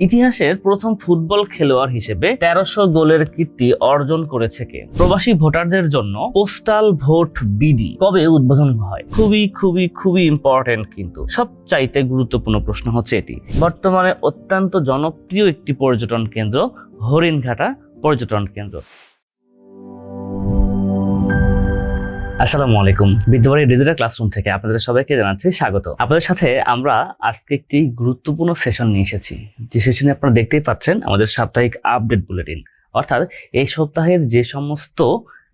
ইতিহাসের প্রথম ফুটবল খেলোয়াড় হিসেবে তেরোশো গোলের কীর্তি অর্জন করেছে কে? প্রবাসী ভোটারদের জন্য পোস্টাল ভোট বিডি কবে উদ্বোধন হয়? খুবই খুবই খুবই ইম্পর্টেন্ট কিন্তু। সবচাইতে গুরুত্বপূর্ণ প্রশ্ন হচ্ছে এটি। বর্তমানে অত্যন্ত জনপ্রিয় একটি পর্যটন কেন্দ্র, হরিণঘাটা পর্যটন কেন্দ্র। আসসালামু আলাইকুম। বিদ্যাবাড়ি ডিজিটাল ক্লাসরুম থেকে আপনাদের সবাইকে জানাচ্ছি স্বাগত। আপনাদের সাথে আমরা আজকে একটি গুরুত্বপূর্ণ সেশন নিয়ে এসেছি। যে সেশনে আপনারা দেখতেই পাচ্ছেন আমাদের সাপ্তাহিক আপডেট বুলেটিন অর্থাৎ এই সপ্তাহের যে সমস্ত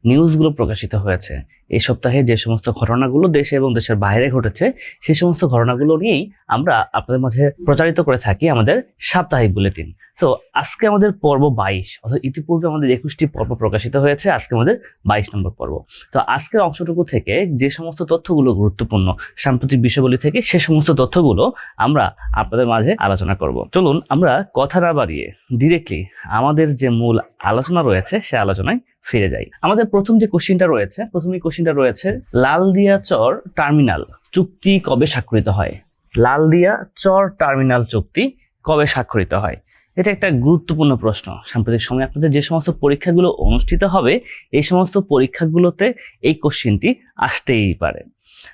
নিউজগুলো প্রকাশিত হয়েছে এই সপ্তাহে যে সমস্ত ঘটনাগুলো দেশে এবং দেশের বাইরে ঘটেছে সেই সমস্ত ঘটনাগুলো নিয়েই আমরা আপনাদের মাঝে প্রচারিত করে থাকি আমাদের সাপ্তাহিক বুলেটিন। তো আজকে আমাদের পর্ব বাইশ, অর্থাৎ ইতিপূর্বে আমাদের একুশটি পর্ব প্রকাশিত হয়েছে, আজকে আমাদের বাইশ নম্বর পর্ব। তো আজকের অংশটুকু থেকে যে সমস্ত তথ্যগুলো গুরুত্বপূর্ণ, সাম্প্রতিক বিষয়গুলি থেকে সে সমস্ত তথ্যগুলো আমরা আপনাদের মাঝে আলোচনা করব। চলুন আমরা কথা না বাড়িয়ে ডিরেক্টলি আমাদের যে মূল আলোচনা রয়েছে, সে আলোচনায় ফিরে যাই। আমাদের প্রথম যে কোশ্চিনটা রয়েছে, প্রথম এই কোশ্চিনটা রয়েছে, লালদিয়া চর টার্মিনাল। চুক্তি কবে স্বাক্ষরিত হয়? লালদিয়া চর টার্মিনাল চুক্তি কবে স্বাক্ষরিত হয়? এটা একটা গুরুত্বপূর্ণ প্রশ্ন। সাম্প্রতিক সময় আপনাদের যে সমস্ত পরীক্ষাগুলো অনুষ্ঠিত হবে, এই সমস্ত পরীক্ষাগুলোতে এই কোশ্চিনটি আসতেই পারে।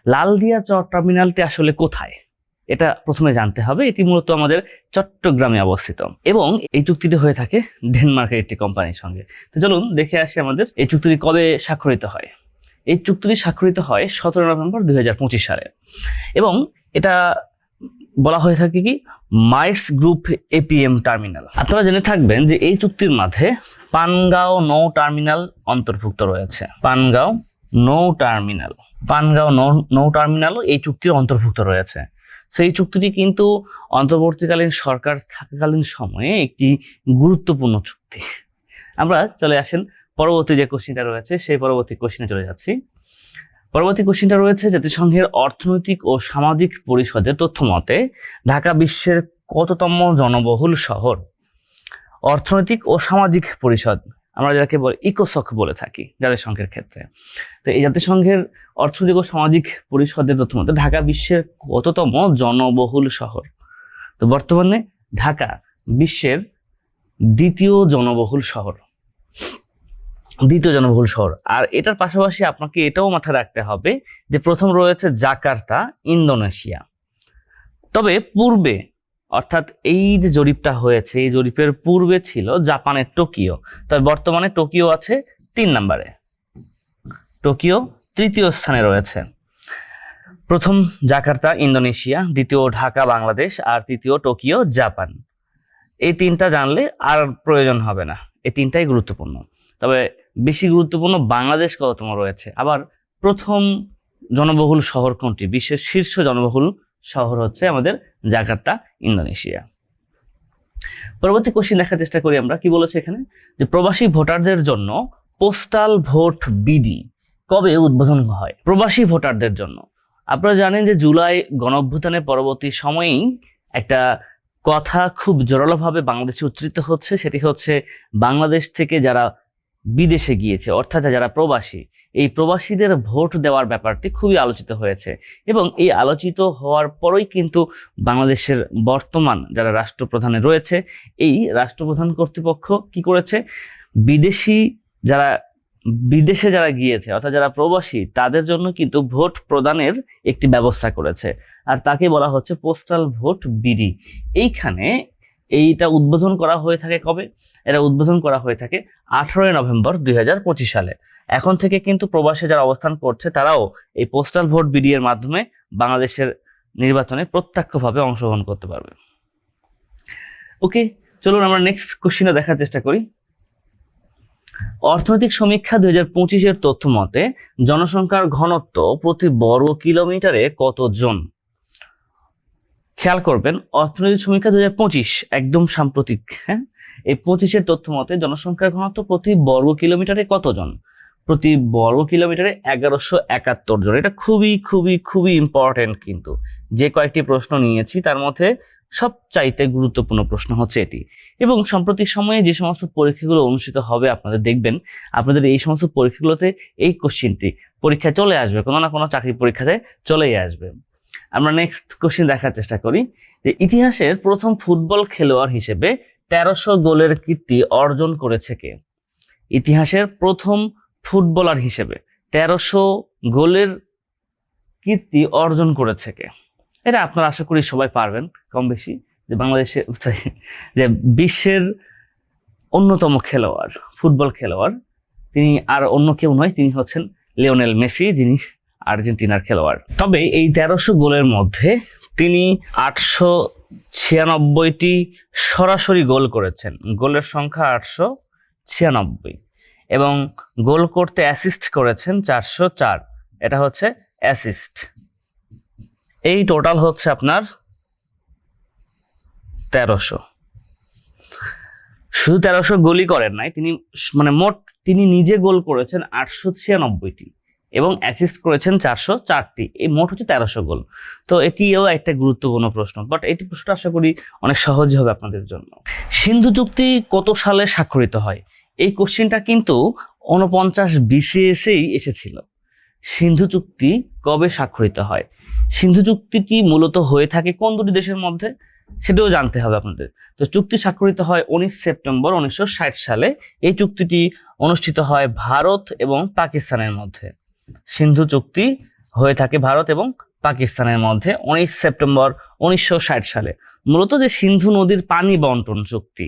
লালদিয়া চর টার্মিনালটি আসলে কোথায়? এটা প্রথমে জানতে হবে। এটি মূলত আমাদের চট্টগ্রামে অবস্থিত এবং এই চুক্তিটি হয়ে থাকে ডেনমার্কের একটি কোম্পানির সঙ্গে। তো চলুন দেখে আসি আমাদের এই চুক্তিটি কবে স্বাক্ষরিত হয়। এই চুক্তিটি স্বাক্ষরিত হয় সতেরো নভেম্বর দুই হাজার পঁচিশ সালে। এবং এটা বলা হয়ে থাকে কি? মাইটস গ্রুপ এপিএম টার্মিনাল। আপনারা জেনে থাকবেন যে এই চুক্তির মাঝে পানগাঁও নৌ টার্মিনাল অন্তর্ভুক্ত রয়েছে। পানগাঁও নৌ টার্মিনাল। পানগাঁও নৌ নৌ টার্মিনালও এই চুক্তির অন্তর্ভুক্ত রয়েছে। সেই চুক্তিটি কিন্তু অন্তর্বর্তীকালীন সরকার থাকাকালীন সময়ে একটি গুরুত্বপূর্ণ চুক্তি। আমরা চলে আসেন পরবর্তী যে কোশ্চিনটা রয়েছে, সেই পরবর্তী কোশ্চিনে চলে যাচ্ছি। পরবর্তী কোশ্চিনটা রয়েছে, জাতিসংঘের অর্থনৈতিক ও সামাজিক পরিষদের তথ্য মতে ঢাকা বিশ্বের কততম জনবহুল শহর? অর্থনৈতিক ও সামাজিক পরিষদ, আমরা যাকে বলি ইকোসক বলে থাকি জাতিসংঘের ক্ষেত্রে। তো এই জাতিসংঘের অর্থনৈতিক ও সামাজিক পরিষদের তথ্য মতে ঢাকা বিশ্বের কততম জনবহুল শহর? তো বর্তমানে ঢাকা বিশ্বের দ্বিতীয় জনবহুল শহর। দ্বিতীয় জনবহুল শহর। আর এটার পাশাপাশি আপনাকে এটাও মাথায় রাখতে হবে যে প্রথম রয়েছে জাকার্তা, ইন্দোনেশিয়া। তবে পূর্বে, অর্থাৎ এই যে জরিপটা হয়েছে, এই জরিপের পূর্বে ছিল জাপানের টোকিও। তবে বর্তমানে টোকিও আছে তিন নম্বরে। টোকিও তৃতীয় স্থানে রয়েছে। প্রথম জাকার্তা, ইন্দোনেশিয়া, দ্বিতীয় ঢাকা, বাংলাদেশ, আর তৃতীয় টোকিও, জাপান। এই তিনটা জানলে আর প্রয়োজন হবে না। এই তিনটাই গুরুত্বপূর্ণ। তবে বেশি গুরুত্বপূর্ণ বাংলাদেশ কততম রয়েছে? আবার প্রথম জনবহুল শহর কোনটি? বিশ্বের শীর্ষ জনবহুল শহর হচ্ছে আমাদের জাকার্তা, ইন্দোনেশিয়া। পরবর্তী কোশ্চিন দেখার চেষ্টা করি আমরা। কি বলেছে এখানে? যে প্রবাসী ভোটারদের জন্য পোস্টাল ভোট বিডি কবে উদ্বোধন হয়? প্রবাসী ভোটারদের জন্য। আপনারা জানেন যে জুলাই গণঅভ্যুত্থানের পরবর্তী সময়েই একটা কথা খুব জোরালোভাবে বাংলাদেশে উচ্চারিত হচ্ছে। সেটি হচ্ছে বাংলাদেশ থেকে যারা বিদেশে গিয়েছে, অর্থাৎ যারা প্রবাসী, এই প্রবাসীদের ভোট দেওয়ার ব্যাপারটি খুবই আলোচিত হয়েছে এবং এই আলোচিত হওয়ার পরেই কিন্তু বাংলাদেশের বর্তমান যারা রাষ্ট্রপ্রধানে রয়েছে, এই রাষ্ট্রপ্রধান কর্তৃপক্ষ কি করেছে? বিদেশি যারা, বিদেশে যারা গিয়েছে, অর্থাৎ যারা প্রবাসী, তাদের জন্য কিন্তু ভোট প্রদানের একটি ব্যবস্থা করেছে। আর তাকে বলা হচ্ছে পোস্টাল ভোট বিডি এইখানে এইটা উদ্বোধন করা হয়ে থাকে কবে? এটা উদ্বোধন করা হয়ে থাকে আঠারোই নভেম্বর দুই হাজার পঁচিশ সালে। এখন থেকে কিন্তু প্রবাসে যারা অবস্থান করছে, তারাও এই পোস্টাল ভোট বিডি এর মাধ্যমে বাংলাদেশের নির্বাচনে প্রত্যক্ষভাবে অংশগ্রহণ করতে পারবে। ওকে চলুন আমরা নেক্সট কোশ্চিনে দেখার চেষ্টা করি। অর্থনৈতিক সমীক্ষা দুই হাজার পঁচিশের তথ্য মতে, জনসংখ্যার ঘনত্ব প্রতি বর্গ কিলোমিটারে কতজন? করবেন, অর্থনৈতিক সমীক্ষা পঁচিশ একদম সাম্প্রতিক হ্যাঁ? এই পঁচিশের তথ্য মতে জনসংখ্যার ঘনত্ব প্রতি বর্গ কিলোমিটারে কতজন? প্রতি বর্গ কিলোমিটারে এগারোশো একাত্তর জন। এটা খুবই খুবই খুবই ইম্পর্টেন্ট কিন্তু। যে কয়েকটি প্রশ্ন নিয়েছি, তার মধ্যে সবচাইতে গুরুত্বপূর্ণ প্রশ্ন হচ্ছে এটি। এবং সাম্প্রতিক সময়ে যে সমস্ত পরীক্ষাগুলো অনুষ্ঠিত হবে, আপনাদের দেখবেন, আপনাদের এই সমস্ত পরীক্ষাগুলোতে এই কোশ্চিনটি পরীক্ষায় চলে আসবে, কোনো না কোনো চাকরি পরীক্ষাতে চলেই আসবে। আমরা নেক্সট কোশ্চেন দেখার চেষ্টা করি। যে ইতিহাসের প্রথম ফুটবল খেলোয়াড় হিসেবে তেরোশো গোলের কীর্তি অর্জন করেছে কে? ইতিহাসের প্রথম ফুটবলার হিসেবে তেরোশো গোলের কীর্তি অর্জন করেছে কে? এটা আপনারা আশা করি সবাই পারবেন কম বেশি। যে বাংলাদেশে যে বিশ্বের অন্যতম খেলোয়াড়, ফুটবল খেলোয়াড়, তিনি আর অন্য কেউ নয়, তিনি হচ্ছেন লিওনেল মেসি, যিনি আর্জেন্টিনার খেলোয়াড়। তবে এই তেরোশো গোলের মধ্যে তিনি আটশো ছিয়ানব্বইটি সরাসরি গোল করেছেন। গোলের সংখ্যা আটশো ছিয়ানব্বই এবং গোল করতে অ্যাসিস্ট করেছেন চারশো চার। এটা হচ্ছে অ্যাসিস্ট এই টোটাল হচ্ছে আপনার তেরোশো। শুধু তেরোশো গোলই করেন নাই, তিনি মানে মোট তিনি নিজে গোল করেছেন আটশো ছিয়ানব্বইটি। এবং অ্যাসিস্ট করেছেন চারশো চারটি। এই মোট হচ্ছে তেরোশো গোল। তো এটিও একটা গুরুত্বপূর্ণ প্রশ্ন বাট এটি প্রশ্নটা আশা করি অনেক সহজ হবে আপনাদের জন্য। সিন্ধু চুক্তি কত সালে স্বাক্ষরিত হয়? এই কোশ্চেনটা কিন্তু উনপঞ্চাশ বিসিএসেই এসেছিল। সিন্ধু চুক্তি কবে স্বাক্ষরিত হয়? সিন্ধু চুক্তিটি মূলত হয়ে থাকে কোন দুটি দেশের মধ্যে? সেটাও জানতে হবে আপনাদের। তো চুক্তি স্বাক্ষরিত হয় উনিশ সেপ্টেম্বর উনিশশো ষাট সালে। এই চুক্তিটি অনুষ্ঠিত হয় ভারত এবং পাকিস্তানের মধ্যে। সিন্ধু চুক্তি হয়ে থাকে ভারত এবং পাকিস্তানের মধ্যে উনিশ সেপ্টেম্বর উনিশশো ষাট সালে। মূলত যে সিন্ধু নদীর পানি বন্টন চুক্তি।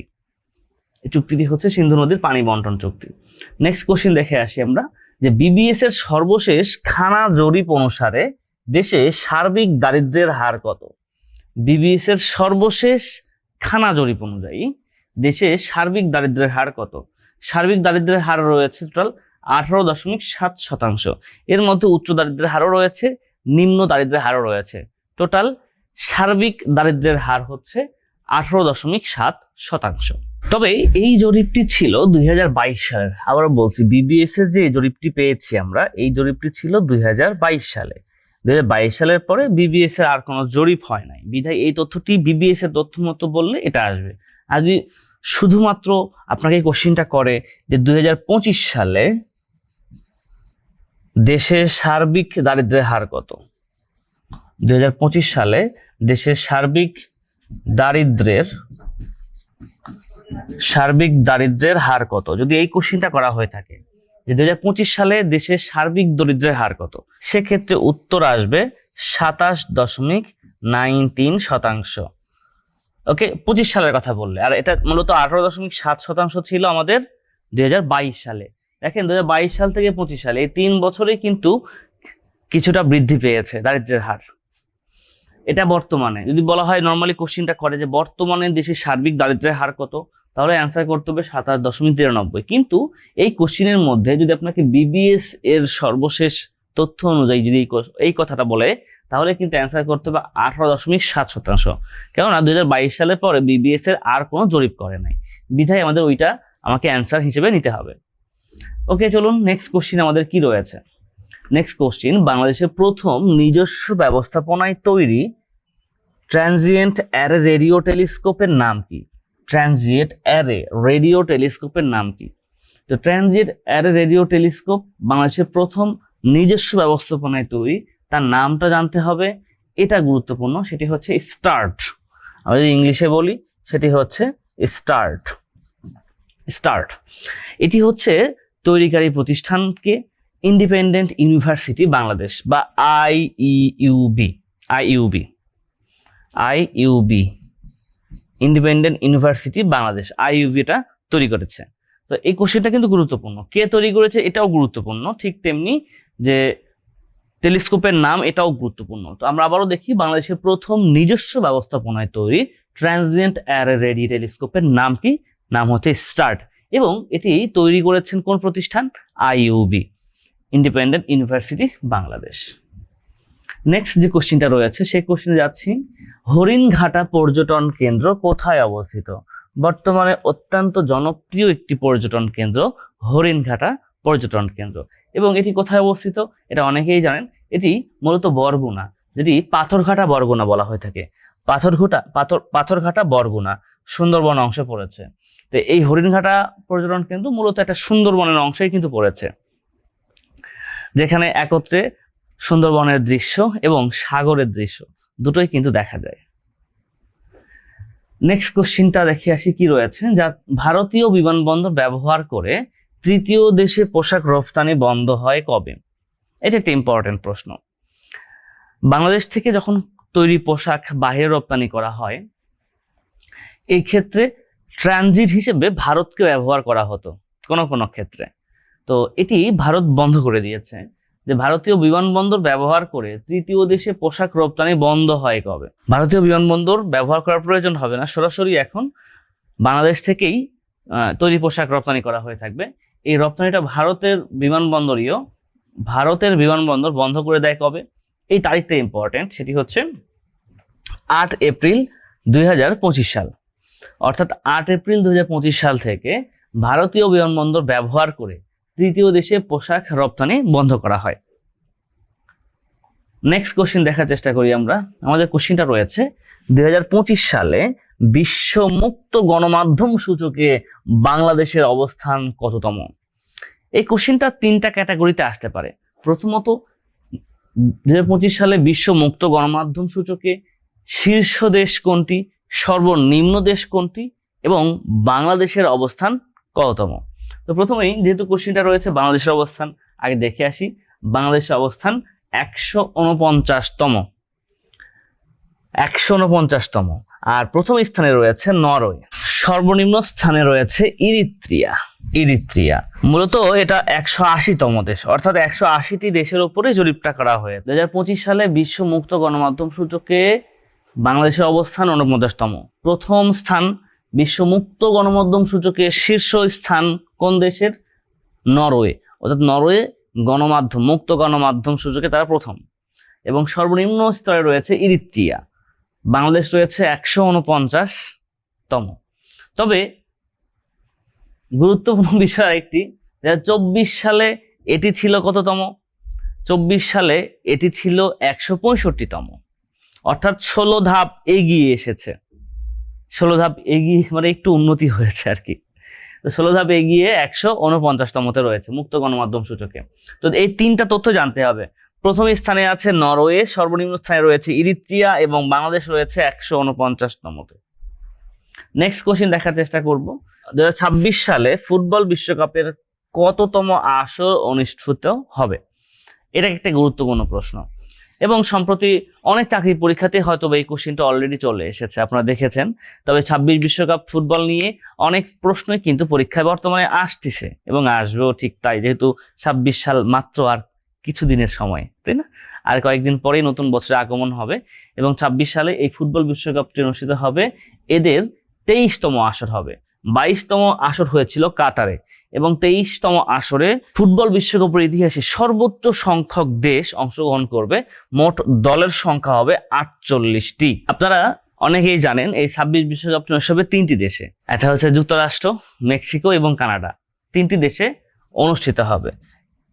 চুক্তিটি হচ্ছে সিন্ধু নদীর পানি বন্টন চুক্তি। নেক্সট কোশ্চেন দেখে আসি আমরা, যে বিবিএস এর সর্বশেষ খানা জরিপ অনুসারে দেশে সার্বিক দারিদ্র্যের হার কত? বিবিএস এর সর্বশেষ খানা জরিপ অনুযায়ী দেশে সার্বিক দারিদ্র্যের হার কত? সার্বিক দারিদ্র্যের হার রয়েছে টোটাল আঠারো দশমিক সাত শতাংশ। এর মধ্যে উচ্চ দারিদ্র্যের হারও রয়েছে, নিম্ন দারিদ্র্যের হারও রয়েছে। টোটাল সার্বিক দারিদ্র্যের হার হচ্ছে আঠারো দশমিক সাত শতাংশ। তবে এই জরিপটি ছিল দুই হাজার বাইশ সালের। আবার বলছি বিবিএস এর যে জরিপটি পেয়েছি আমরা, এই জরিপটি ছিল দুই হাজার বাইশ সালে। দুই হাজার বাইশ সালের পরে বিবিএস এর আর কোনো জরিপ হয় নাই। বিধায় এই তথ্যটি বিবিএস এর তথ্য মতো বললে এটা আসবে। আর শুধুমাত্র আপনাকে কোশ্চিনটা করে যে দুই হাজার পঁচিশ সালে দেশের সার্বিক দারিদ্র্যের হার কত? দুই হাজার পঁচিশ সালে দেশের সার্বিক দারিদ্র্যের সার্বিক দারিদ্র্যের হার কত? যদি এই কোশ্চিনটা করা হয়ে থাকে, যে দুই হাজার পঁচিশ সালে দেশের সার্বিক দরিদ্রের হার কত? সেক্ষেত্রে উত্তর আসবে সাতাশ দশমিক নাইন তিন শতাংশ। ওকে, পঁচিশ সালের কথা বললে। আর এটা মূলত আঠারো দশমিক সাত শতাংশ ছিল আমাদের দুই হাজার বাইশ সালে। দেখেন দু হাজার বাইশ সাল থেকে পঁচিশ সালে, এই তিন বছরে কিন্তু কিছুটা বৃদ্ধি পেয়েছে দারিদ্র্যের হার। এটা বর্তমানে। যদি বলা হয় নর্মালি কোশ্চিনটা করে যে বর্তমানে দেশের সার্বিক দারিদ্রের হার কত, তাহলে অ্যান্সার করতে হবে সাতাশ দশমিক তিরানব্বই। কিন্তু এই কোশ্চিনের মধ্যে যদি আপনাকে বিবিএস এর সর্বশেষ তথ্য অনুযায়ী যদি এই কথাটা বলে, তাহলে কিন্তু অ্যান্সার করতে হবে আঠারো দশমিক সাত শতাংশ। কেননা দুই হাজার বাইশ সালের পরে বিবিএস এর আর কোনো জরিপ করে নাই। বিধায় আমাদের ওইটা আমাকে অ্যান্সার হিসেবে নিতে হবে। ওকে চলুন নেক্সট কোশ্চিন আমাদের কি রয়েছে? নেক্সট কোশ্চিন বাংলাদেশের প্রথম নিজস্ব ব্যবস্থাপনায় তৈরি ট্রানজিয়েন্ট অ্যারে রেডিও টেলিস্কোপের নাম কি? ট্রানজিয়েন্ট অ্যারে রেডিও টেলিস্কোপের নাম কি? তো ট্রানজিয়েন্ট অ্যারে রেডিও টেলিস্কোপ বাংলাদেশের প্রথম নিজস্ব ব্যবস্থাপনায় তৈরি, তার নামটা জানতে হবে। এটা গুরুত্বপূর্ণ, সেটি হচ্ছে স্টার্ট আমরা যদি ইংলিশে বলি, সেটি হচ্ছে স্টার্ট স্টার্ট এটি হচ্ছে তৈরিকারী প্রতিষ্ঠানকে ইন্ডিপেন্ডেন্ট ইউনিভার্সিটি বাংলাদেশ বা I UB I IUB IUB IUB Independent University Bangladesh IUB এটা তৈরি করেছে। তো এই কোশ্চেনটা কিন্তু গুরুত্বপূর্ণ। কে তৈরি করেছে এটাও গুরুত্বপূর্ণ। ঠিক তেমনি যে টেলিস্কোপের নাম এটাও গুরুত্বপূর্ণ। তো আমরা আবারও দেখি বাংলাদেশের প্রথম নিজস্ব ব্যবস্থাপনায় তৈরি ট্রানজিয়েন্ট অ্যারে রেডি টেলিস্কোপের নাম কি? নাম হচ্ছে স্টার্ট। এবং এটি তৈরি করেছেন কোন প্রতিষ্ঠান? IUB Independent University Bangladesh next যে কোশ্চিনটা রয়েছে, সেই কোশ্চিনে যাচ্ছি। হরিণঘাটা পর্যটন কেন্দ্র কোথায় অবস্থিত? বর্তমানে অত্যন্ত জনপ্রিয় একটি পর্যটন কেন্দ্র, হরিণঘাটা পর্যটন কেন্দ্র। এবং এটি কোথায় অবস্থিত? এটা অনেকেই জানেন। এটি মূলত বরগুনা, যেটি পাথরঘাটা বরগুনা বলা হয়ে থাকে। পাথরঘাটা, পাথর, পাথরঘাটা বরগুনা, সুন্দরবন অংশে পড়েছে। তো এই হরিণঘাটা পর্যটন কেন্দ্র মূলত একটা সুন্দরবনের অংশেই কিন্তু পড়েছে। যেখানে একত্রে সুন্দরবনের দৃশ্য এবং সাগরের দৃশ্য দুটোই কিন্তু দেখা যায়। নেক্সট কোশ্চিনটা দেখে আসি কি রয়েছে, যা ভারতীয় বিমানবন্দর ব্যবহার করে তৃতীয় দেশে পোশাক রপ্তানি বন্ধ হয় কবে? এটা একটা ইম্পর্টেন্ট প্রশ্ন। বাংলাদেশ থেকে যখন তৈরি পোশাক বাইরে রপ্তানি করা হয় এই ক্ষেত্রে ট্রানজিট হিসেবে ভারতকে ব্যবহার করা হতো, কোনো কোনো ক্ষেত্রে। তো এটি ভারত বন্ধ করে দিয়েছে, যে ভারতীয় বিমানবন্দর ব্যবহার করে তৃতীয় দেশে পোশাক রপ্তানি বন্ধ হয় কবে? ভারতীয় বিমানবন্দর ব্যবহার করার প্রয়োজন হবে না, সরাসরি এখন বাংলাদেশ থেকেই তৈরি পোশাক রপ্তানি করা হয়ে থাকবে। এই রপ্তানিটা ভারতের বিমানবন্দরীয়, ভারতের বিমানবন্দর বন্ধ করে দেয় কবে? এই তারিখটা ইম্পর্টেন্ট সেটি হচ্ছে আট এপ্রিল দুই হাজার পঁচিশ সাল। অর্থাৎ আট এপ্রিল দুই হাজার পঁচিশ সাল থেকে ভারতীয় বিমানবন্দর ব্যবহার করে তৃতীয় দেশে পোশাক রপ্তানি বন্ধ করা হয়। নেক্সট কোশ্চিন দেখার চেষ্টা করি আমরা। আমাদের কোশ্চিনটা রয়েছে দুই সালে বিশ্ব মুক্ত গণমাধ্যম সূচকে বাংলাদেশের অবস্থান কততম? এই কোশ্চিনটা তিনটা ক্যাটাগরিতে আসতে পারে। প্রথমত দুই হাজার পঁচিশ সালে বিশ্ব মুক্ত গণমাধ্যম সূচকে শীর্ষ দেশ কোনটি? সর্বনিম্ন দেশ কোনটি এবং বাংলাদেশের অবস্থান কততম? তো প্রথমেই যেহেতু কোশ্চিনটা রয়েছে বাংলাদেশের অবস্থান, আগে দেখে আসি, বাংলাদেশের অবস্থান একশো উনপঞ্চাশতম একশো উনপঞ্চাশতম আর প্রথম স্থানে রয়েছে নরওয়ে। সর্বনিম্ন স্থানে রয়েছে ইরিত্রিয়া। ইরিত্রিয়া। মূলত এটা একশো আশিতম দেশ। অর্থাৎ একশো আশিটি দেশের উপরে জরিপটা করা হয়েছে। দু হাজার পঁচিশ সালে বিশ্ব মুক্ত গণমাধ্যম সূচকে বাংলাদেশের অবস্থান উনপঞ্চাশতম প্রথম স্থান বিশ্ব মুক্ত গণমাধ্যম সূচকে শীর্ষ স্থান কোন দেশের? নরওয়ে। অর্থাৎ নরওয়ে গণমাধ্যম, মুক্ত গণমাধ্যম সূচকে তারা প্রথম। এবং সর্বনিম্ন স্তরে রয়েছে ইরিত্রিয়া। বাংলাদেশ রয়েছে একশো উনপঞ্চাশ তম তবে গুরুত্বপূর্ণ বিষয় একটি চব্বিশ সালে এটি ছিল কততম? চব্বিশ সালে এটি ছিল একশো পঁয়ষট্টিতম। অর্থাৎ ষোলো ধাপ এগিয়ে এসেছে। ষোলো ধাপ এগিয়ে মানে একটু উন্নতি হয়েছে আর কি। তো ষোলো ধাপ এগিয়ে একশো উনপঞ্চাশতমতে রয়েছে মুক্ত গণমাধ্যম সূচকে। তো এই তিনটা তথ্য জানতে হবে। প্রথম স্থানে আছে নরওয়ে, সর্বনিম্ন স্থানে রয়েছে ইরিত্রিয়া এবং বাংলাদেশ রয়েছে একশো উনপঞ্চাশতমতে নেক্সট কোশ্চেন দেখার চেষ্টা করব। দু সালে ফুটবল বিশ্বকাপের কততম আসর অনুষ্ঠিত হবে? এটা একটা গুরুত্বপূর্ণ প্রশ্ন। এবং সম্প্রতি অনেক চাকরি পরীক্ষাতে হয়তো এই কোশ্চেনটা অলরেডি চলে এসেছে, আপনারা দেখেছেন। তবে ছাব্বিশ বিশ্বকাপ ফুটবল নিয়ে অনেক প্রশ্নই কিন্তু পরীক্ষায় বর্তমানে আসতেছে এবং আসবেও ঠিক তাই, যেহেতু ছাব্বিশ সাল মাত্র আর কিছু দিনের সময়, তাই না? আর কয়েকদিন পরেই নতুন বছরে আগমন হবে এবং ছাব্বিশ সালে এই ফুটবল বিশ্বকাপটি অনুষ্ঠিত হবে এদের তেইশতম আসর হবে। বাইশতম আসর হয়েছিল কাতারে। এবং তেইশতম আসরে ফুটবল বিশ্বকাপের ইতিহাসে সর্বোচ্চ সংখ্যক দেশ অংশগ্রহণ করবে। মোট দলের সংখ্যা হবে আটচল্লিশটি। আপনারা অনেকেই জানেন এই ছাব্বিশ অনুষ্ঠিত হবে তিনটি দেশে। এটা হচ্ছে যুক্তরাষ্ট্র, মেক্সিকো এবং কানাডা। তিনটি দেশে অনুষ্ঠিত হবে।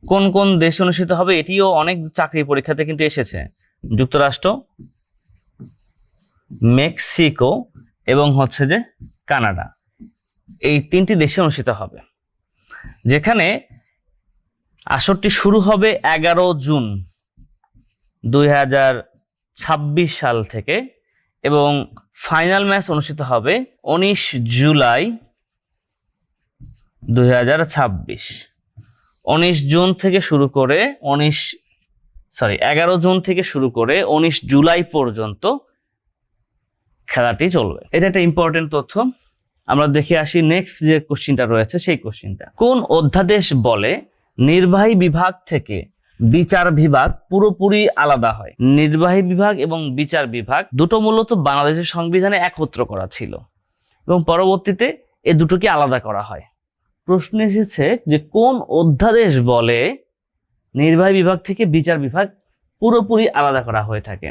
কোন কোন দেশে অনুষ্ঠিত হবে এটিও অনেক চাকরি পরীক্ষাতে কিন্তু এসেছে। যুক্তরাষ্ট্র, মেক্সিকো এবং হচ্ছে যে কানাডা। এই তিনটি দেশে অনুষ্ঠিত হবে। যেখানে আসরটি শুরু হবে এগারো জুন দুই হাজার ছাব্বিশ সাল থেকে এবং ফাইনাল ম্যাচ অনুষ্ঠিত হবে উনিশ জুলাই দুই উনিশ জুন থেকে শুরু করে উনিশ সরি এগারো জুন থেকে শুরু করে উনিশ জুলাই পর্যন্ত খেলাটি চলবে। এটা একটা ইম্পর্টেন্ট তথ্য। আমরা দেখে আসি নেক্সট যে কোশ্চিনটা রয়েছে, সেই কোশ্চিনটা কোন অধ্যাদেশ বলে নির্বাহী বিভাগ থেকে বিচার বিভাগ পুরোপুরি আলাদা হয়? নির্বাহী বিভাগ এবং বিচার বিভাগ দুটো মূলত বাংলাদেশের সংবিধানে একত্র করা ছিল এবং পরবর্তীতে এ দুটোকে আলাদা করা হয়। প্রশ্ন এসেছে যে কোন অধ্যাদেশ বলে নির্বাহী বিভাগ থেকে বিচার বিভাগ পুরোপুরি আলাদা করা হয়ে থাকে?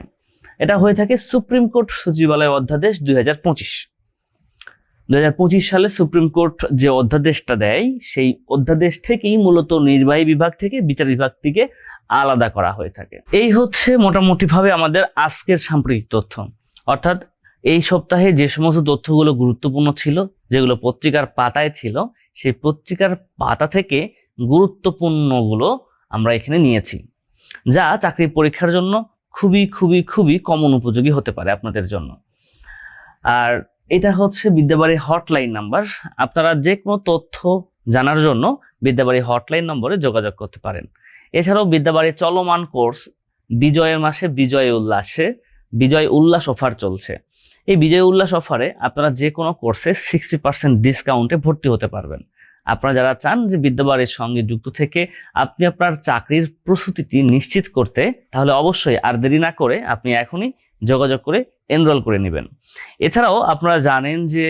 এটা হয়ে থাকে সুপ্রিম কোর্ট সচিবালয় অধ্যাদেশ দুই হাজার পঁচিশ। পঁচিশ সালে সুপ্রিম কোর্ট যে অধ্যাদেশটা দেয়, সেই অধ্যাদেশ থেকেই মূলত নির্বাহী বিভাগ থেকে বিচার বিভাগটিকে আলাদা করা হয়ে থাকে। এই হচ্ছে মোটামুটিভাবে আমাদের আজকের সাম্প্রতিক তথ্য। অর্থাৎ এই সপ্তাহে যে সমস্ত তথ্যগুলো গুরুত্বপূর্ণ ছিল, যেগুলো পত্রিকার পাতায় ছিল, সেই পত্রিকার পাতা থেকে গুরুত্বপূর্ণগুলো আমরা এখানে নিয়েছি, যা চাকরির পরীক্ষার জন্য খুবই খুবই খুবই কমন উপযোগী হতে পারে আপনাদের জন্য। আর এটা হচ্ছে বিদ্যাবাড়ির হটলাইন নাম্বার। আপনারা যে কোনো তথ্য জানার জন্য বিদ্যাবাড়ি হটলাইন নম্বরে যোগাযোগ করতে পারেন। এছাড়াও বিদ্যাবাড়ির চলমান কোর্স বিজয়ের মাসে বিজয় উল্লাসে বিজয় উল্লাস অফার চলছে। এই বিজয় উল্লাস অফারে আপনারা যে কোনো কোর্সে সিক্সটি পার্সেন্ট ডিসকাউন্টে ভর্তি হতে পারবেন। আপনারা যারা চান যে বিদ্যাবাড়ির সঙ্গে যুক্ত থেকে আপনি আপনার চাকরির প্রস্তুতিটি নিশ্চিত করতে, তাহলে অবশ্যই আর দেরি না করে আপনি এখনই যোগাযোগ করে এনরোল করে নেবেন। এছাড়াও আপনারা জানেন যে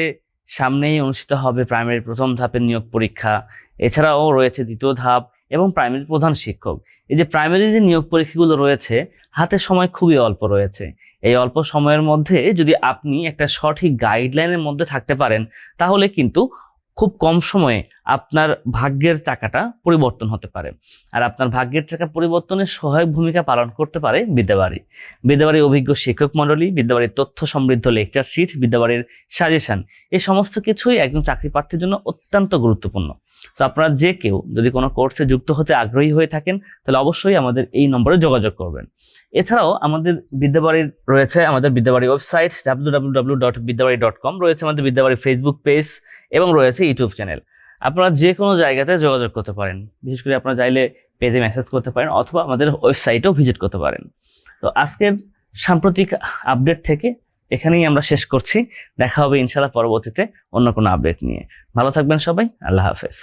সামনেই অনুষ্ঠিত হবে প্রাইমারি প্রথম ধাপের নিয়োগ পরীক্ষা, এছাড়াও রয়েছে দ্বিতীয় ধাপ এবং প্রাইমারি প্রধান শিক্ষক। এই যে প্রাইমারি যে নিয়োগ পরীক্ষাগুলো রয়েছে, হাতে সময় খুবই অল্প রয়েছে। এই অল্প সময়ের মধ্যে যদি আপনি একটা সঠিক গাইডলাইনের মধ্যে থাকতে পারেন, তাহলে কিন্তু খুব কম সময়ে আপনার ভাগ্যের চাকাটা পরিবর্তন হতে পারে। আর আপনার ভাগ্যের চাকা পরিবর্তনে সহায়ক ভূমিকা পালন করতে পারে বিদ্যাবাড়ি। বিদ্যাবাড়ির অভিজ্ঞ শিক্ষক মণ্ডলী, বিদ্যাবাড়ির তথ্য সমৃদ্ধ লেকচার শিট বিদ্যাবাড়ির সাজেশন এই সমস্ত কিছুই একজন চাকরি প্রার্থীর জন্য অত্যন্ত গুরুত্বপূর্ণ। তো আপনারা যে কেউ যদি কোনো কোর্সে যুক্ত হতে আগ্রহী হয়ে থাকেন, তাহলে অবশ্যই আমাদের এই নম্বরে যোগাযোগ করবেন। এছাড়াও আমাদের বিদ্যাবাড়ির রয়েছে আমাদের Bidyabari website W W W dot Bidyabari dot com রয়েছে আমাদের বিদ্যাবাড়ি ফেসবুক পেজ এবং রয়েছে ইউটিউব চ্যানেল আপনারা যে কোনো জায়গাতে যোগাযোগ করতে পারেন। বিশেষ করে আপনারা চাইলে পেজে মেসেজ করতে পারেন, অথবা আমাদের ওয়েবসাইটেও ভিজিট করতে পারেন। তো আজকের সাম্প্রতিক আপডেট থেকে এখানেই আমরা শেষ করছি। দেখা হবে ইনশাল্লাহ পরবর্তীতে অন্য কোনো আপডেট নিয়ে। ভালো থাকবেন সবাই। আল্লাহ হাফেজ।